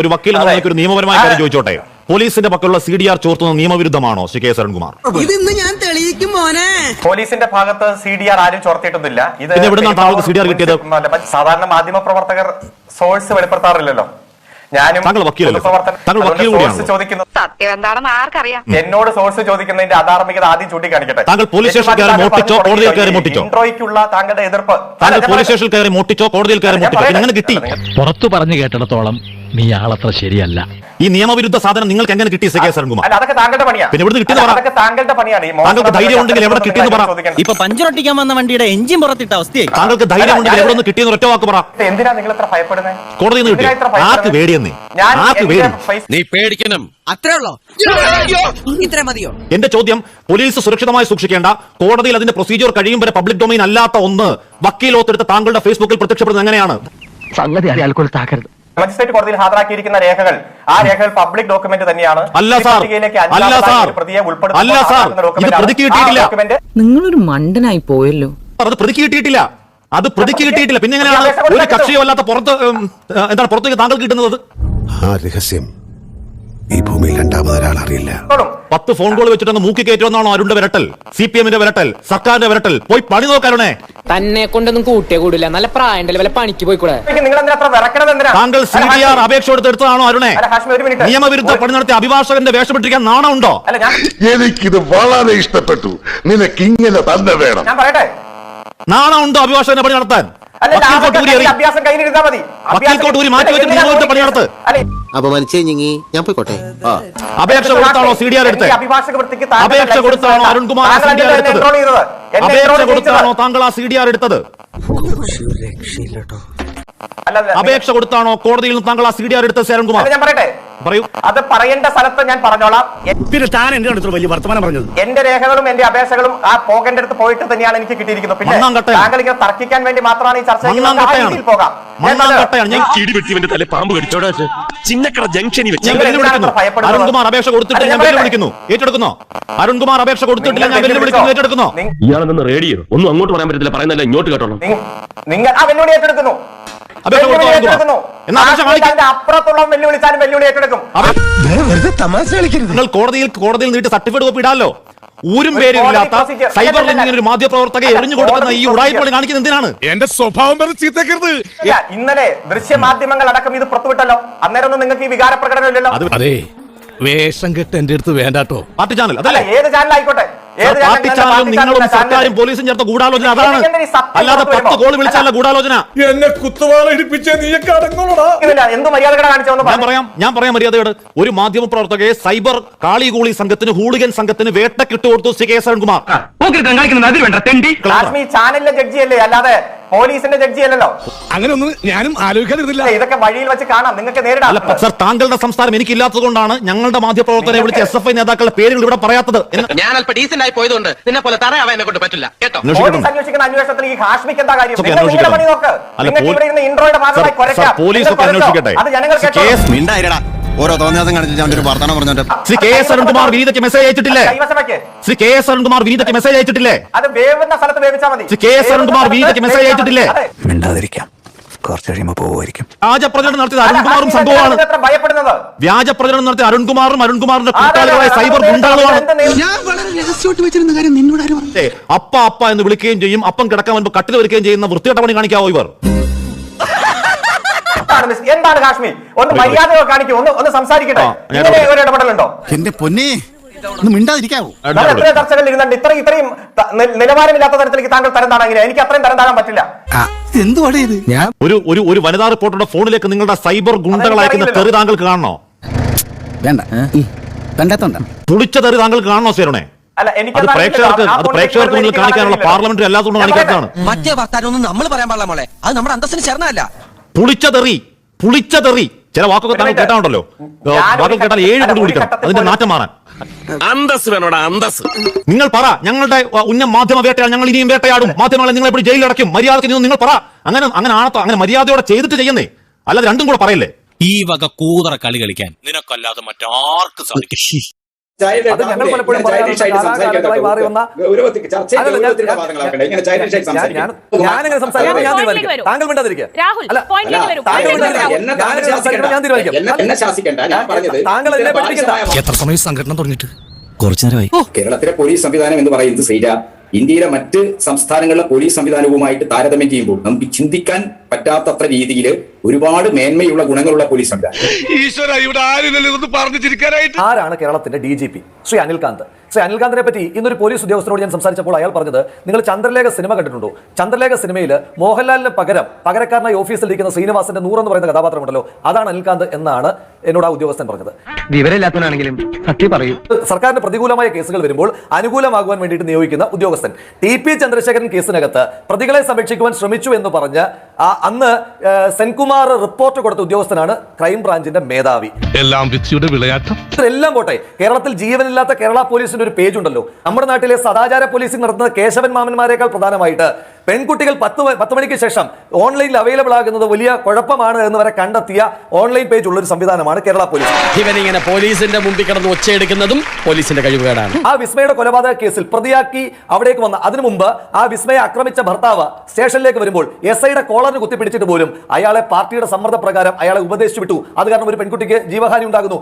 ഒരു വക്കീൽ എന്ന നിലയ്ക്ക് ഒരു നിയമപരമായ കാര്യം ചോദിച്ചോട്ടെ? പോലീസിന്റെ പക്കലുള്ള സി ഡി ആർ ചോർത്തുന്നത് നിയമവിരുദ്ധമാണോ ശ്രീ കെ എസ് അരുൺകുമാർ? ഇതിന്ന് ഞാൻ തെളിയിക്കും മോനെ. പോലീസിന്റെ ഭാഗത്ത് സി ഡി ആർ ആരും ചോർത്തിയിട്ടൊന്നുമില്ല. ഇത് പിന്നെ എവിടുന്നാണ് താങ്കൾക്ക് CDR കിട്ടിയത്? സാധാരണ മാധ്യമ പ്രവർത്തകർ സോഴ്സ് വെളിപ്പെടുത്താറില്ലല്ലോ. ഞാനും താങ്കൾ വക്കീലല്ലേ? താങ്കൾ വക്കീൽ ചോദിക്കുന്നത് സത്യം എന്താണെന്ന് ആർക്കറിയാം. എന്നോട് സോഴ്സ് ചോദിക്കുന്നതിന്റെ അധാർമികത ആദ്യം ചൂണ്ടിക്കാണിക്കട്ടെ. താങ്കൾ പോലീസ് സ്റ്റേഷനിൽ കയറി മോഷ്ടിച്ചോ, കോടതിയിൽ കയറി മോഷ്ടിച്ചോ? ഇൻട്രോയ്ക്കുള്ള താങ്കളുടെ എതിർപ്പ്. താങ്കൾ പോലീസ് സ്റ്റേഷനിൽ കയറി മോട്ടിച്ചോ കോടതിയിൽ കയറി മോട്ടിച്ചോ പിന്നെ കിട്ടി? പുറത്തു പറഞ്ഞു കേട്ടിടത്തോളം നീ ആളത്ര ശരിയല്ല. ഈ നിയമവിരുദ്ധ സാധനം നിങ്ങൾക്ക് എങ്ങനെ കിട്ടി എസ് അല്ല അതൊക്കെ താങ്കളുടെ പണിയാ. പിന്നെ ഇവിടുന്ന് കിട്ടിയെന്ന് പറ. അതൊക്കെ താങ്കളുടെ പണിയാണ്. ഈ താങ്കൾക്ക് ധൈര്യം ഉണ്ടെങ്കിൽ എവിടെ കിട്ടിയെന്ന് പറ. ചോദിക്കേണ്ട. ഇപ്പൊ പഞ്ചറൊട്ടിക്കാൻ വന്ന വണ്ടിയുടെ എഞ്ചിൻ പുറത്തിട്ട അവസ്ഥയായി. താങ്കൾക്ക് ധൈര്യം ഉണ്ടെങ്കിൽ എവിടെ നിന്ന് കിട്ടിയെന്ന് ഒറ്റ വാക്ക് പറ. എന്തിനാ നിങ്ങൾ ഇത്ര ഭയപ്പെടുന്നത് കോടതിയിൽ നിന്ന് കിട്ടി? ആർക്ക് ഭയപ്പെടുന്നത്? പേടിയെന്ന് ഞാൻ ആർക്ക് എന്റെ പേടി നീ പേടിക്കണം. അത്രേ ഉള്ളോ? ഇത്ര മതിയോ? എന്റെ ചോദ്യം പോലീസ് സുരക്ഷിതമായി സൂക്ഷിക്കേണ്ട കോടതിയിൽ അതിന്റെ പ്രൊസീജിയർ കഴിയും വരെ പബ്ലിക് ഡൊമൈൻ അല്ലാത്ത ഒന്ന് വക്കീൽ ഒത്തെടുത്ത് താങ്കളുടെ ഫേസ്ബുക്കിൽ പ്രത്യക്ഷപ്പെടുന്നത് എങ്ങനെയാണ്? സംഗതി അറിയാൽ താക്കരുത് മജിസ്ട്രേറ്റ് കോടതിയിൽ ഹാജരാക്കിയിരിക്കുന്ന രേഖകൾ ആ രേഖകൾ പബ്ലിക് ഡോക്യുമെന്റ് തന്നെയാണ് അല്ല സാർ. അല്ല സാർ. പ്രതിയെ അല്ല സാർ. ഇത്. പ്രതിക്ക് കിട്ടിയിട്ടില്ല. നിങ്ങളൊരു മണ്ടനായി പോയല്ലോ അത് പ്രതിക്ക് കിട്ടിയിട്ടില്ല അത് പ്രതിക്ക് കിട്ടിയിട്ടില്ല പിന്നെ എങ്ങനെയാണ് ഒരു കക്ഷിയുമല്ലാത്ത പുറത്ത് എന്താണ് പുറത്തേക്ക് താങ്കൾ കിട്ടുന്നത് ആ രഹസ്യം ഈ ഭൂമിയിൽ രണ്ടാമത് ഒരാൾ അറിയില്ല. പത്ത് ഫോൺ കോൾ വെച്ചിട്ടൊന്ന് മൂക്കി കയറ്റുമെന്നാണോ അരുണിന്റെ വിരട്ടൽ? സി പി എമ്മിന്റെ വിരട്ടൽ സർക്കാരിന്റെ വിരട്ടൽ. പോയി പണി നോക്കാരുണേ തന്നെ കൊണ്ടൊന്നും കൂട്ടിയേ കൂടില്ല. നല്ല പ്രായണ്ടല്ലേ വല്ല പണിക്ക് പോയിക്കൂടെ? താങ്കൾ സി ബി ആർ അപേക്ഷ കൊടുത്തെടുത്തതാണോ അരുണേ? അല്ല, ഹാഷ്മി, ഒരു മിനിറ്റ്. നിയമവിരുദ്ധ പണി നടത്തിയ അഭിഭാഷകന്റെ വേഷപ്പെട്ടിരിക്കാൻ നാണമുണ്ടോ? എനിക്കിത് വളരെ ഇഷ്ടപ്പെട്ടു. നിനക്ക് ഇങ്ങനെ തന്നെ വേണം. ഞാൻ പറയട്ടെ? നാണമുണ്ടോ അഭിഭാഷകന്റെ പണി നടത്താൻ? അഭ്യാസം മതി. അപമാനിച്ചേ ഞങ്ങി? ഞാൻ പോയിക്കോട്ടെ. അപേക്ഷ കൊടുത്താണോ സി ഡി ആർ എടുത്ത് അഭിഭാഷക വൃത്തിക്ക് അപേക്ഷ കൊടുത്താണോ അരുൺകുമാർ അപേക്ഷ കൊടുത്താണോ താങ്കൾ ആ സി ഡി ആർ എടുത്തത്? അപേക്ഷ കൊടുത്താണോ? കോടതിയിൽ നിന്ന് താങ്കൾ ആ സി ഡി ആർ എടുത്ത ശരൺകുമാർ ഞാൻ പറയട്ടെ? പറയൂ. അത് പറയേണ്ട സ്ഥലത്ത് ഞാൻ പറഞ്ഞോളാം. പിന്നെ താൻ എന്റെ അടുത്ത് വലിയ വർത്തമാനം പറഞ്ഞത്? എന്റെ രേഖകളും എന്റെ അപേക്ഷകളും ആ പോകേണ്ട അടുത്ത് പോയിട്ട് തന്നെയാണ് എനിക്ക് കിട്ടിയിരിക്കുന്നത്. പിന്നെ. താങ്കൾ ഇങ്ങനെ തർക്കിക്കാൻ വേണ്ടി മാത്രമാണ് ഈ ചർച്ച പോകാം. അരുൺകുമാർ അപേക്ഷ കൊടുത്തിട്ട് ഞാൻ വെല്ലുവിളിക്കുന്നു. ഏറ്റെടുക്കുന്നോ. അരുൺകുമാർ അപേക്ഷ കൊടുത്തിട്ടില്ല. ഞാൻ വെല്ലുവിളിക്കുന്നു. ഏറ്റെടുക്കുന്നോ. ഇയാളെന്ന് റേഡിയോ ഒന്നും അങ്ങോട്ട് പറയാൻ പറ്റത്തില്ല. പറയുന്നല്ല ഇങ്ങോട്ട് കേട്ടോളൂ. നിങ്ങൾ ആ വെല്ലുവിളി ഏറ്റെടുക്കുന്നു. അപേക്ഷ കൊടുത്തോ എന്നാ അപേക്ഷ ആ കാണിക്ക്. അതിന്റെ അപ്പുറത്തുള്ള വെല്ലുവിളിച്ചാലും വെല്ലുവിളി ഏറ്റെടുക്കും. തമാശ കളിക്കരുത്. നിങ്ങൾ കോടതിയിൽ കോടതിയിൽ നീട്ടി സർട്ടിഫിക്കറ്റ് കോപ്പി ഇടാലോ? ഊരും പേരില്ലാത്ത കോടതി സൈബർ ലിങ്കിന് ഒരു മാധ്യമപ്രവർത്തകയെ എറിഞ്ഞു കൊടുക്കുന്ന ഈ ഉടായ്പളി കാണിക്കുന്ന കാണിക്കുന്നത് എന്തിനാണ്? എന്റെ സ്വഭാവം ചീത്തക്കരുത്. ഇന്നലെ ദൃശ്യമാധ്യമങ്ങൾ അടക്കം ഇത് പുറത്തുവിട്ടല്ലോ. അന്നേരം ഒന്നും നിങ്ങൾക്ക് ഈ വികാര പ്രകടനം ഇല്ലല്ലോ. അതെ വേഷം കെട്ട് എന്റെ അടുത്ത് വേണ്ടാട്ടോ. പാർട്ടി ചാനൽ അല്ല അതല്ലേ ഏത് ചാനൽ ആയിക്കോട്ടെ? ഏത് ചാനൽ പാർട്ടി ഞാൻ ചാനലും പാർട്ടി നിങ്ങളും സർക്കാരും പോലീസും ചേർത്ത ഗൂഢാലോചന അതാണ്. അല്ലാതെ പത്ത്? കോൾ വിളിച്ചാല ഗൂഢാലോചന. എന്നെ കുത്തുവാള ഇടിപ്പിച്ച മര്യാദകളെ ഞാൻ പറയാം. ഞാൻ പറയാം മര്യാദയോട് ഒരു മാധ്യമ പ്രവർത്തകയെ സൈബർ കാളികൂളി സംഘത്തിന് ഹൂളിഗൻ സംഘത്തിന് വേട്ടക്കിട്ട് കൊടുത്തു ശ്രീ കെ എസ് അരുൺകുമാർ. കാശ്മീർ ചാനലിലെ ജഡ്ജിയല്ലേ? അല്ലാതെ പോലീസിന്റെ ജഡ്ജി അല്ലല്ലോ. അങ്ങനെ ഒന്നും ഞാനും ആലോചിക്കാതിരുന്നില്ല. ഇതൊക്കെ വഴിയിൽ വെച്ച് കാണാം നിങ്ങൾക്ക് നേരിടാം. അല്ല സർ താങ്കളുടെ സംസ്ഥാനം എനിക്കില്ലാത്തത് കൊണ്ടാണ് ഞങ്ങളുടെ മാധ്യമപ്രവർത്തകരെ വിളിച്ച് എസ് എഫ് ഐ നേതാക്കളുടെ പേരുകൾ ഇവിടെ പറയാത്തത്. എന്ന് ഞാൻ അല്പം ഡീസന്റ് ആയി പോയതുകൊണ്ട് നിന്നെ പോലെ കൊണ്ട് പറ്റില്ല. കേട്ടോ? പോലീസ് അന്വേഷിക്കുന്ന അന്വേഷണത്തിൽ ഈ ഹാഷ്മിക്ക് എന്താ കാര്യം? നിങ്ങളുടെ പണി നോക്ക്. നിങ്ങൾക്ക് ഇവിടെ ഇരുന്ന് ഇൻട്രോയുടെ ഭാഗമായി കുറയ്ക്കാം. കുരയ്ക്കാം പോലീസ്. അന്വേഷിക്കട്ടെ. അത് ജനങ്ങൾ കേട്ടോ. ഓരോ തോന്നിയാസം കാണിച്ച് ഞാൻ ഒരു വർത്തമാനം പറഞ്ഞോട്ടെ ശ്രീ കെ എസ് അരുൺകുമാർ വിനീതയ്ക്ക് മെസ്സേജ് അയച്ചിട്ടില്ലേ? കൈവശം വെക്ക്. ശ്രീ കെ എസ് അരുൺകുമാർ വിനീതയ്ക്ക് മെസ്സേജ് അയച്ചിട്ടില്ലേ? അത് വേവുന്ന സ്ഥലത്ത് വേവിച്ചാൽ മതി. ശ്രീ കെ എസ് അരുൺകുമാർ വിനീതയ്ക്ക് മെസ്സേജ് അയച്ചിട്ടില്ലേ? മിണ്ടാതിരിക്കാം. കുറച്ച് കഴിയുമ്പോ പോവുമായിരിക്കും. വ്യാജപ്രചരണം നടത്തിയത് അല്ല, അരുൺകുമാറും സംഭവമാണ് ഭയപ്പെടുന്നത്. വ്യാജപ്രചരണം നടത്തിയ അരുൺകുമാറും അരുൺകുമാറിന്റെ കൂട്ടാളികളായ സൈബർ ആരും അപ്പ അപ്പ എന്ന് വിളിക്കുകയും ചെയ്യും. അപ്പം കിടക്കാൻ മുൻപ് കട്ടിൽ വരികയും ചെയ്യുന്ന വൃത്തികെട്ട പണി കാണിക്കാവോ ഇവർ? എന്താണ് എന്താണ് കാശ്മീർ? ഒന്ന് മര്യാദകൾ കാണിക്കൂ. ഒന്ന് ഒന്ന് സംസാരിക്കട്ടെ. ഇങ്ങനെ ഒരു ഇടപെടലുണ്ടോ എന്റെ പൊന്നെ ചർച്ചകളിൽ ഇരുന്നുണ്ട്. ഇത്രയും ഇത്രയും നിലവാരമില്ലാത്ത തരത്തിലേക്ക് താങ്കൾ തരം താണെങ്കിൽ എനിക്ക് അത്രയും തരം താഴാൻ പറ്റില്ല. എന്തുവാടേ ഇത്? ഞാൻ ഒരു ഒരു ഒരു വനിതാ റിപ്പോർട്ടറുടെ ഫോണിലേക്ക് നിങ്ങളുടെ സൈബർ ഗുണ്ടകൾ അയക്കുന്ന തെറി താങ്കൾക്ക് കാണണോ? വേണ്ട. കണ്ടെത്തണ്ട തെറി താങ്കൾക്ക് കാണണോ സേരണേ? അല്ല എനിക്ക് അത് പ്രേക്ഷകർക്ക് അത് പ്രേക്ഷകർക്ക് മുന്നിൽ കാണിക്കാനുള്ള പാർലമെന്ററി അല്ലാത്തതുകൊണ്ട് കാണിക്കാത്തതാണ്. മറ്റേ വർത്താനൊന്നും നമ്മൾ പറയാൻ പാടില്ല മോളെ. അത് നമ്മുടെ അന്തസ്സിന് ചേർന്നല്ല പുളിച്ച തെറി ചില വാക്കൊക്കെ താങ്കൾ കേട്ടാണ്ടല്ലോ വാക്കൊക്കെ വാക്കുകൾ കേട്ടാൽ ഏഴ് കൂടി കുടിക്കണം അതിന്റെ നാറ്റം മാറാൻ. അന്തസ് വേണോടാ അന്തസ്. നിങ്ങൾ പറ ഞങ്ങളുടെ ഉന്ന മാധ്യമ വേട്ടയാണ് ഞങ്ങൾ ഇനിയും വേട്ടയാടും. മാധ്യമങ്ങളെ നിങ്ങൾ ഇപ്പോൾ ജയിലിൽ മര്യാദയ്ക്ക് മര്യാദയ്ക്ക് നിങ്ങൾ നിങ്ങൾ പറ. അങ്ങനെ അങ്ങനെ ആണത്തോ അങ്ങനെ മര്യാദയോടെ ചെയ്തിട്ട് ചെയ്യുന്നേ. അല്ലാതെ രണ്ടും കൂടെ പറയല്ലേ? ഈ വക കൂതറ കളി കളിക്കാൻ നിനക്കല്ലാതെ മറ്റാർക്ക് സാധിക്കും ഞാൻ- ഞാനങ്ങനെ തീരുമാനിക്കും. താങ്കൾ മിണ്ടാതിരിക്കുക. ഞാൻ തീരുമാനിക്കും. ശാസിക്കണ്ട. ഞാൻ പറഞ്ഞത് താങ്കൾ എന്നെ പഠിപ്പിക്കണ്ട. എത്ര സമയം സംഘടന തുടങ്ങിയിട്ട്? കുറച്ചു നേരമായി. കേരളത്തിലെ പോലീസ് സംവിധാനം എന്ന് പറയുന്നത് ഇന്ത്യയിലെ മറ്റ് സംസ്ഥാനങ്ങളിലെ പോലീസ് സംവിധാനവുമായിട്ട് താരതമ്യം ചെയ്യുമ്പോൾ നമുക്ക് ചിന്തിക്കാൻ പറ്റാത്തത്ര രീതിയിൽ ഒരുപാട് മേന്മയുള്ള ഗുണങ്ങളുള്ള പോലീസ് സംവിധാനം. ഈശ്വര ഇവിടെ ആരില്ലല്ലോ പറഞ്ഞു ചിരിക്കാനായിട്ട്. ആരാണ് കേരളത്തിന്റെ D G P? Shri Anilkanth. Shri അനിൽകാന്തിനെ പറ്റി ഇന്നൊരു പോലീസ് ഉദ്യോഗസ്ഥനോട് ഞാൻ സംസാരിച്ചപ്പോൾ അയാൾ പറഞ്ഞത് നിങ്ങൾ ചന്ദ്രലേഖ സിനിമ കണ്ടിട്ടുണ്ടോ? ചന്ദ്രലേഖ സിനിമയിൽ മോഹൻലാലിന് പകരം പകരക്കാരനായി ഓഫീസിൽ ഇരിക്കുന്ന ശ്രീനിവാസന്റെ നൂറെന്ന് എന്ന് പറയുന്ന കഥാപാത്രമുണ്ടല്ലോ അതാണ് അനിൽകാന്ത് എന്നാണ് എന്നോട് ആ ഉദ്യോഗസ്ഥൻ പറഞ്ഞത്. വിവരമില്ലാത്തവനാണെങ്കിലും സത്യം പറയൂ. സർക്കാരിന് പ്രതികൂലമായ കേസുകൾ വരുമ്പോൾ അനുകൂലമാകുവാൻ വേണ്ടിയിട്ട് നിയോഗിക്കുന്ന ഉദ്യോഗസ്ഥൻ. ടി പി ചന്ദ്രശേഖരൻ കേസിനകത്ത് പ്രതികളെ സംരക്ഷിക്കുവാൻ ശ്രമിച്ചു എന്ന് പറഞ്ഞ് ആ അന്ന് സെൻകുമാർ റിപ്പോർട്ട് കൊടുത്ത ഉദ്യോഗസ്ഥനാണ് ക്രൈംബ്രാഞ്ചിന്റെ മേധാവി. എല്ലാം വിളയാട്ടം. എല്ലാം പോട്ടെ കേരളത്തിൽ ജീവനില്ലാത്ത കേരള പോലീസിന്റെ ഒരു പേജ് ഉണ്ടല്ലോ. നമ്മുടെ നാട്ടിലെ സദാചാര പോലീസിംഗ് നടത്തുന്ന കേശവൻ മാമന്മാരെക്കാൾ പ്രധാനമായിട്ട് പെൺകുട്ടികൾ പത്ത് പത്ത് മണിക്ക് ശേഷം ഓൺലൈനിൽ അവൈലബിൾ ആകുന്നത് വലിയ കുഴപ്പമാണ് എന്ന് വരെ കണ്ടെത്തിയ ഓൺലൈൻ പേജ് ഉള്ള ഒരു സംവിധാനമാണ് കേരള പോലീസ് ഇവനിങ്ങനെ പോലീസിന്റെ മുമ്പിൽ കിടന്ന് ഒച്ചയെടുക്കുന്നതും പോലീസിന്റെ കഴിവുകേടാണ്. ആ വിസ്മയുടെ കൊലപാതക കേസിൽ പ്രതിയാക്കി അവിടേക്ക് വന്ന അതിനു മുമ്പ് ആ വിസ്മയെ ആക്രമിച്ച ഭർത്താവ് സ്റ്റേഷനിലേക്ക് വരുമ്പോൾ എസ് ഐയുടെ കോളറിന് കുത്തിപ്പിടിച്ചിട്ട് പോലും അയാളെ പാർട്ടിയുടെ സമ്മർദ്ദ പ്രകാരം അയാളെ ഉപദേശിച്ചു വിട്ടു അത് കാരണം ഒരു പെൺകുട്ടിക്ക് ജീവഹാനി ഉണ്ടാകുന്നു.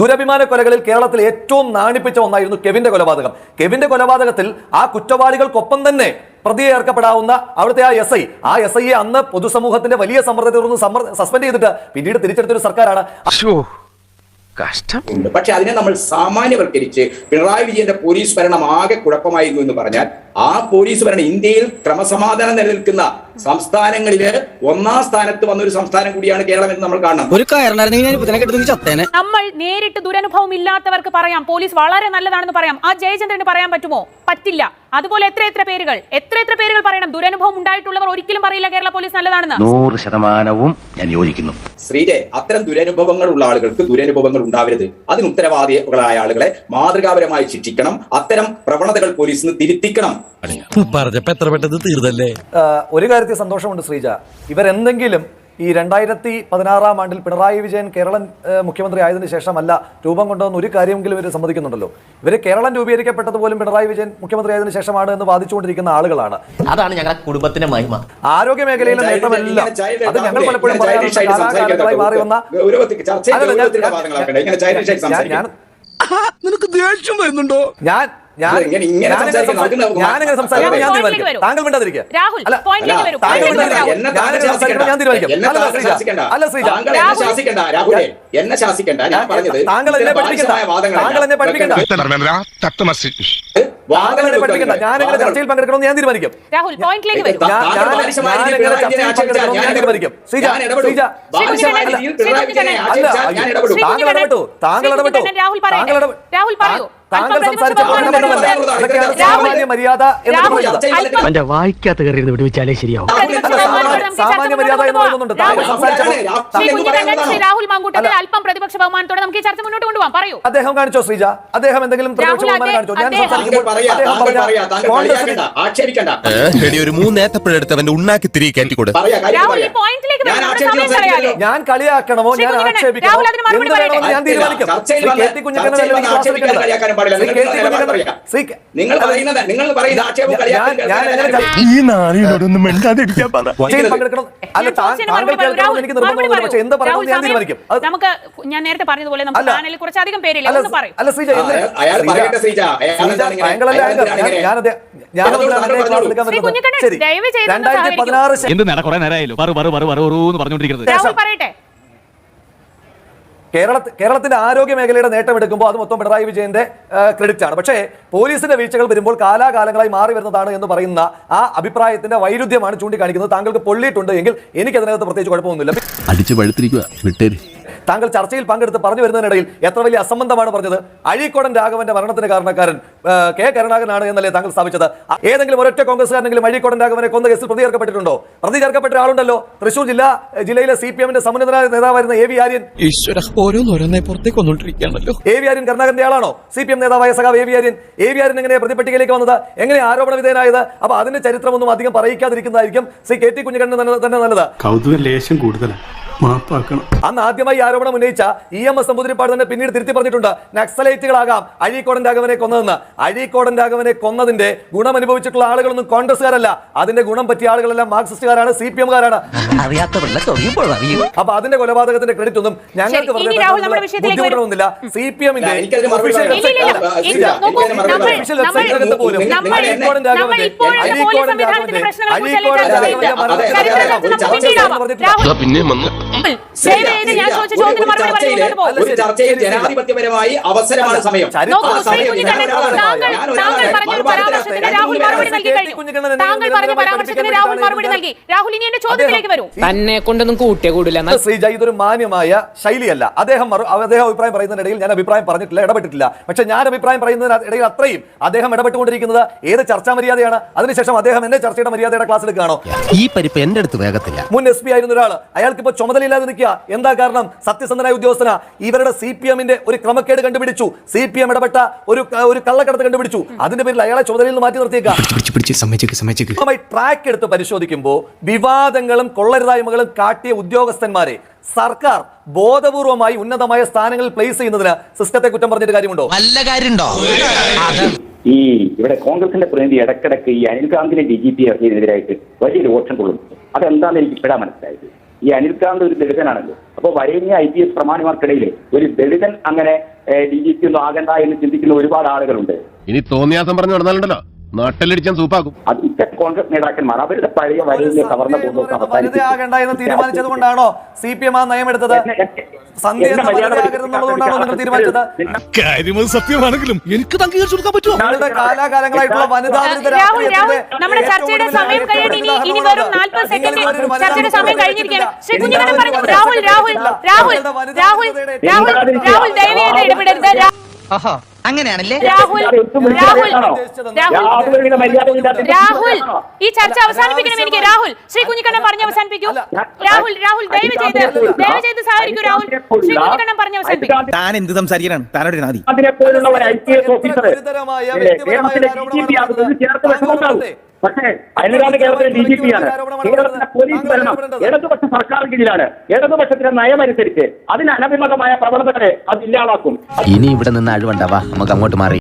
ദുരഭിമാന കൊലകളിൽ കേരളത്തിൽ ഏറ്റവും നാണിപ്പിച്ച ഒന്നായിരുന്നു കെവിന്റെ കൊലപാതകം. കെവിന്റെ കൊലപാതകത്തിൽ ആ കുറ്റവാളികൾക്കൊപ്പം തന്നെ പ്രതിയെ ഏർക്കപ്പെടാവുന്ന അവിടുത്തെ ആ എസ് ഐ. ആ എസ് ഐയെ അന്ന് പൊതുസമൂഹത്തിന്റെ വലിയ സമ്മർദ്ദത്തെ തുടർന്ന് സസ്പെൻഡ് ചെയ്തിട്ട് പിന്നീട് തിരിച്ചെടുത്തൊരു സർക്കാരാണ്. കഷ്ടമുണ്ട് പക്ഷെ അതിനെ നമ്മൾ സാമാന്യവൽക്കരിച്ച് പിണറായി വിജയന്റെ പോലീസ് ഭരണം ആകെ കുഴപ്പമായിരുന്നു എന്ന് പറഞ്ഞാൽ ആ പോലീസ് ഭരണം ഇന്ത്യയിൽ ക്രമസമാധാനം നിലനിൽക്കുന്ന സംസ്ഥാനങ്ങളിൽ ഒന്നാം സ്ഥാനത്ത് വന്ന ഒരു സംസ്ഥാനം കൂടിയാണ് കേരളം എന്ന് നമ്മൾ കാണണം. ഒരു നമ്മൾ നേരിട്ട് ദുരനുഭവം ഇല്ലാത്തവർക്ക് പറയാം. പോലീസ് വളരെ നല്ലതാണെന്ന് പറയാം. ആ ജയചന്ദ്രന് പറയാൻ പറ്റുമോ? പറ്റില്ല. അതുപോലെ എത്ര എത്ര പേരുകൾ? എത്ര എത്ര പേരുകൾ പറയണം? ദുരനുഭവം ഉണ്ടായിട്ടുള്ളവർ ഒരിക്കലും പറയില്ല കേരള പോലീസ് നല്ലതാണെന്ന്. നൂറ് ശതമാനവും ഞാൻ യോജിക്കുന്നു. ശ്രീജെ അത്തരം ദുരനുഭവങ്ങൾ ഉള്ള ആളുകൾക്ക് ദുരനുഭവങ്ങൾ ഉണ്ടാവരുത്. അതിന് ഉത്തരവാദികളായ ആളുകളെ മാതൃകാപരമായി ശിക്ഷിക്കണം. അത്തരം പ്രവണതകൾ പോലീസിന് തിരുത്തിക്കണം. പറഞ്ഞപ്പോ എത്ര പെട്ടെന്ന് തീർന്നല്ലേ? ഒരു കാര്യത്തിൽ സന്തോഷമുണ്ട് ശ്രീജ. ഇവരെന്തെങ്കിലും ഈ രണ്ടായിരത്തി പതിനാറാം ആണ്ടിൽ പിണറായി വിജയൻ കേരളം മുഖ്യമന്ത്രി ആയതിനു ശേഷമല്ല രൂപം കൊണ്ടുവന്ന ഒരു കാര്യമെങ്കിലും ഇവർ സമ്മതിക്കുന്നുണ്ടല്ലോ. ഇവർ കേരളം രൂപീകരിക്കപ്പെട്ടത് പോലും പിണറായി വിജയൻ മുഖ്യമന്ത്രി ആയതിനു ശേഷമാണ് എന്ന് വാദിച്ചുകൊണ്ടിരിക്കുന്ന ആളുകളാണ്. അതാണ് ഞങ്ങളുടെ കുടുംബത്തിന്റെ മഹിമ. ആരോഗ്യ മേഖലയിലെ നേട്ടമെല്ലാം. അത് ഞങ്ങൾ പലപ്പോഴും പറയാറുണ്ട്. മാറി വന്ന ഞാൻ-. നിനക്ക് ദേഷ്യം വരുന്നുണ്ടോ? ഞാൻ ഞാനങ്ങനെ. സംസാരിക്കുമ്പോൾ ഞാൻ തീരുമാനിക്കും. താങ്കൾ മിണ്ടാതിരിക്കുക. രാഹുൽ, അല്ല താങ്കൾ മിണ്ടാതിരിക്കുക. ഞാൻ തീരുമാനിക്കും. എന്നെ അല്ല, ശ്രീജ. ശാസിക്കണ്ട. അല്ല ശ്രീജ. എന്നെ ശാസിക്കണ്ട രാഹുലെ. എന്നെ ശാസിക്കണ്ട. ഞാൻ പറഞ്ഞത് താങ്കൾ എന്നെ പഠിപ്പിക്കണ്ട. താങ്കൾ എന്നെ പഠിപ്പിക്കണ്ട. വാദങ്ങൾ എന്നെ പഠിപ്പിക്കണ്ട. ചർച്ചയിൽ പങ്കെടുക്കണമെന്ന് ഞാൻ തീരുമാനിക്കും. രാഹുൽ പോയിന്റിലേക്ക് വരും. ഞാൻ- തീരുമാനിക്കും. ശ്രീജ, ശ്രീജ, അല്ല, താങ്കൾ ഇടപെട്ടു. താങ്കൾ ഇടപെട്ടു. രാഹുൽ പറയൂ. താങ്കൾ സംസാരിച്ച അതൊക്കെയാണ് സാമാന്യ മര്യാദ എന്ന് പറയുന്നത്. വായിക്കാത്ത കയറി വിടുവിച്ചാലേ ശരിയാവും. സാമാന്യ- മര്യാദ എന്ന് പറയുന്നുണ്ട്. താങ്കൾ രാഹുൽ മാങ്കൂട്ടത്തിൽ അല്പം പ്രതിപക്ഷ ബഹുമാനത്തോടെ നമുക്ക് ഈ ചർച്ച മുന്നോട്ട് കൊണ്ടുപോകാം പറയൂ. അദ്ദേഹം കാണിച്ചോ ശ്രീജ? അദ്ദേഹം എന്തെങ്കിലും പ്രതിപക്ഷ ബഹുമാനം കാണിച്ചോ? ഞാൻ സംസാരിക്കുമ്പോൾ ഉണ്ണാക്കി തിരികെ കയറ്റിക്കൊടു ഞാൻ കളിയാക്കണമോ ഞാൻ ആക്ഷേപിക്കണമോ മറുപടി പറയട്ടെ. ഞാൻ തീരുമാനിക്കും. കെ ടി കുഞ്ഞിക്കണ്ണൻ പാടില്ല. നിങ്ങൾ പറയുന്നത് നിങ്ങൾ പറയുന്ന ആക്ഷേപം ഈ നാളിനോടൊന്നും മിണ്ടാതിരിക്കാൻ പറ. നമുക്ക് ഞാൻ നേരത്തെ പറഞ്ഞതുപോലെ നമുക്ക്. പാനലിൽ കുറച്ചധികം പേരില്ല. ഒന്ന് പറയൂ. ദയവ് ചെയ്ത് എന്ത് നേടാ കുറെ നേരമായല്ലോ പറു പറു പറു പറു എന്ന് പറഞ്ഞോണ്ടിരിക്കുന്നത് പറയട്ടെ. കേരളത്തിൽ കേരളത്തിന്റെ ആരോഗ്യ മേഖലയുടെ നേട്ടം എടുക്കുമ്പോൾ അത് മൊത്തം പിണറായി വിജയന്റെ ക്രെഡിറ്റ് ആണ്. പക്ഷേ പോലീസിന്റെ വീഴ്ചകൾ വരുമ്പോൾ കാലാകാലങ്ങളായി മാറി വരുന്നതാണ് എന്ന് പറയുന്ന ആ അഭിപ്രായത്തിന്റെ വൈരുദ്ധ്യമാണ് ചൂണ്ടിക്കാണിക്കുന്നത്. താങ്കൾക്ക് പൊള്ളിയിട്ടുണ്ട് എങ്കിൽ എനിക്ക് അതിനകത്ത് പ്രത്യേകിച്ച് കുഴപ്പമൊന്നുമില്ല. അടിച്ചു പഴുത്തിരിക്കുക താങ്കൾ ചർച്ചയിൽ പങ്കെടുത്ത് പറഞ്ഞു വരുന്നതിനിടയിൽ എത്ര വലിയ അസംബന്ധമാണ് പറഞ്ഞത്? അഴീക്കോടൻ രാഘവന്റെ മരണത്തിന് കാരണക്കാരൻ കെ കരുണാകരനാണ് എന്നല്ലേ താങ്കൾ സ്ഥാപിച്ചത്. ഏതെങ്കിലും ഒരൊറ്റ കോൺഗ്രസ്സുകാരനെങ്കിലും അഴീക്കോടൻ രാഘവനെ കൊന്ന കേസിൽ പ്രതി ചേർക്കപ്പെട്ടിട്ടുണ്ടോ? പ്രതി ചേർക്കപ്പെട്ട ആളുണ്ടല്ലോ തൃശൂർ ജില്ലാ ജില്ലയിലെ സി പി എമ്മിന്റെ സമുന്നതനായ നേതാവായിരുന്ന എ വി ആര്യൻ. ഈശ്വര ഓരോന്നോരോന്നെ പുറത്തേക്ക് എ വി ആര്യൻ കരുണാകരന്റെ ആളാണോ? സി പി എം നേതാവായ സഖാവ് A V Aryan. A V Aryan എങ്ങനെ പ്രതിപട്ടികയിലേക്ക് വന്നത്? എങ്ങനെ ആരോപണ വിധേയനായത്? അപ്പൊ അതിന്റെ ചരിത്രമൊന്നും അധികം പറയിക്കാതിരിക്കുന്നതായിരിക്കും ശ്രീ കെ ടി കുഞ്ഞിക്കണ്ണൻ തന്നെ തന്നെ നല്ലത്. കൗതുക ലേശം കൂടുതലാണ്. മാപ്പാക്കണം. അന്ന് ആദ്യമായി ആരോപണം ഉന്നയിച്ച ഇ എം എസ് നമ്പൂതിരിപ്പാട് തന്നെ പിന്നീട് തിരുത്തി പറഞ്ഞിട്ടുണ്ട്. നക്സലൈറ്റുകളാകാം. അഴീക്കോടൻ രാഘവനെ കൊന്നതെന്ന്. അഴീക്കോടൻ രാഘവനെ കൊന്നതിന്റെ ഗുണം അനുഭവിച്ചിട്ടുള്ള ആളുകളൊന്നും കോൺഗ്രസ്സുകാരല്ല. അതിന്റെ ഗുണം പറ്റിയ ആളുകളെല്ലാം മാർക്സിസ്റ്റുകാരാണ് സി പി എംകാരാണ് അപ്പൊ അതിന്റെ കൊലപാതകത്തിന്റെ ക്രെഡിറ്റ് ഒന്നും ഞങ്ങൾക്ക്. ബുദ്ധിമുട്ടൊന്നുമില്ല സി പി എമ്മിന്റെ പിന്നെ മറുപടി ചെയ്ത് ഞാൻ ചോദിച്ച ചോദ്യത്തിന് മറുപടി ഒരു ചർച്ചയിൽ ജനാധിപത്യപരമായി അവസരമാണ് സമയം. തന്നെ കൊണ്ടൊന്നും കൂട്ടിയ കൂടില്ല. ശ്രീജ ഇതൊരു മാന്യമായ ശൈലിയല്ല. അദ്ദേഹം അദ്ദേഹം അഭിപ്രായം പറയുന്നതിനിടയിൽ ഞാൻ അഭിപ്രായം പറഞ്ഞിട്ടില്ല ഇടപെട്ടിട്ടില്ല. പക്ഷെ ഞാൻ അഭിപ്രായം പറയുന്നതിന് ഇടയിൽ അത്രയും അദ്ദേഹം ഇടപെട്ടുകൊണ്ടിരിക്കുന്നത് ഏത് ചർച്ചാ മര്യാദയാണ്? അതിനുശേഷം അദ്ദേഹം എന്നെ ചർച്ചയുടെ മര്യാദയുടെ ക്ലാസ് എടുക്കുകയാണോ ഈ പരിപ്പ് എന്റെ അടുത്ത് വേഗത്തില്ല. മുൻ എസ് പി ആയിരുന്ന ഒരാൾ അയാൾക്ക് ഇപ്പോൾ ചുമതലയില്ലാതെ നിൽക്കുക. എന്താ കാരണം? സത്യസന്ധനായ ഉദ്യോഗസ്ഥന. ഇവരുടെ സി പി എമ്മിന്റെ ഒരു ക്രമക്കേട് കണ്ടുപിടിച്ചു. സി പി എം ഇടപെട്ട ഒരു ഒരു കള്ളക്കടത്ത് കണ്ടുപിടിച്ചു. അതിന്റെ പേരിൽ അയാളെ ചുമതലയിൽ നിന്ന് മാറ്റി നിർത്തിയേക്കാം. ട്രാക്ക് എടുത്ത് പരിശോധിക്കുമ്പോൾ വിവാദങ്ങളും കൊള്ളരുതായ്മകളും കാട്ടിയ ഉദ്യോഗസ്ഥന്മാരെ സർക്കാർ ബോധപൂർവമായി ഉന്നതമായ സ്ഥാനങ്ങളിൽ പ്ലേസ് ചെയ്യുന്നതിന് സിസ്റ്റത്തെ കുറ്റം പറഞ്ഞിട്ട് കാര്യമുണ്ടോ? നല്ല കാര്യമുണ്ടോ? ഈ ഇവിടെ കോൺഗ്രസിന്റെ പ്രതിനിധി ഇടക്കിടക്ക് ഈ അനിൽ ഗാന്ധിനെ ഡി ജി പി ഇറക്കിയതിനെതിരായിട്ട് വലിയൊരു ഓട്ടം കൊള്ളുന്നു. അതെന്താണെന്ന് എനിക്ക് ഇപ്പോഴാണ് മനസ്സിലായത്? ഈ അനിൽകാന്ത് ഒരു ദളിതനാണല്ലോ. അപ്പോൾ വരേണ്യ ഐ പി എസ് പ്രമാണിമാർക്കിടയിൽ ഒരു ദളിതൻ അങ്ങനെ ഡി ജി പി ഒന്നും ആകണ്ട എന്ന് ചിന്തിക്കുന്ന ഒരുപാട് ആളുകളുണ്ട്. ഇനി തോന്നിയാസം പറഞ്ഞു നടന്നാലുണ്ടല്ലോ. നാട്ടിലടിച്ചാൽ സൂപ്പാക്കും. അത് ഇത്തരം കോൺഗ്രസ് നേതാക്കന്മാർ അവരുടെ പഴയ പൂർവം വനിതയാകണ്ട എന്ന് തീരുമാനിച്ചത് കൊണ്ടാണോ സി പി എം ആ കാര്യം സത്യമാണെങ്കിലും എനിക്ക് നിങ്ങളുടെ കാലാകാലങ്ങളായിട്ടുള്ള വനിതാ വിരുദ്ധ രാഹുൽ രാഹുൽ നമ്മുടെ ചർച്ചയുടെ സമയം കഴിയാൻ ഇനി ഇനി വെറും നാൽപ്പത് സെക്കൻഡ് ചർച്ചയുടെ സമയം വിരുദ്ധ കഴിഞ്ഞിരിക്കുകയാണ്. ശ്രീ നിങ്ങൾ പറഞ്ഞു. രാഹുൽ രാഹുൽ രാഹുൽ രാഹുൽ രാഹുൽ രാഹുൽ ദയവേത് ഇടപെടരുത്. അങ്ങനെയാണല്ലേ? രാഹുൽ രാഹുൽ രാഹുൽ. രാഹുൽ ഈ ചർച്ച അവസാനിപ്പിക്കണം എനിക്ക്. രാഹുൽ ശ്രീ കുഞ്ഞിക്കണ്ണൻ പറഞ്ഞ് അവസാനിപ്പിക്കൂ. രാഹുൽ രാഹുൽ ദയവ് ചെയ്ത് ദയവ് ചെയ്ത് സഹകരിക്കൂ രാഹുൽ. ശ്രീ കുഞ്ഞിക്കണ്ണൻ പറഞ്ഞ് അവസാനിപ്പിക്കും. താൻ എന്ത് സംസാരിക്കണം? താനോട് നാദി അതിനെ പോലുള്ള ഒരു ഐ പി എസ് ഓഫീസർ പക്ഷേ അതിനാണ് കേരളത്തിലെ ഡി ജി പി ആണ്. കേരളത്തിലെ പോലീസ് ഭരണം ഇടതുപക്ഷ സർക്കാർ കീഴിലാണ് ഇടതുപക്ഷത്തിന്റെ നയമനുസരിച്ച് അതിന് അനഭിമുഖമായ പ്രവണതകളെ അത് ഇല്ലാതാക്കും. ഇനി ഇവിടെ നിന്ന് അഴിവണ്ടാവാ നമുക്ക് അങ്ങോട്ട് മാറി.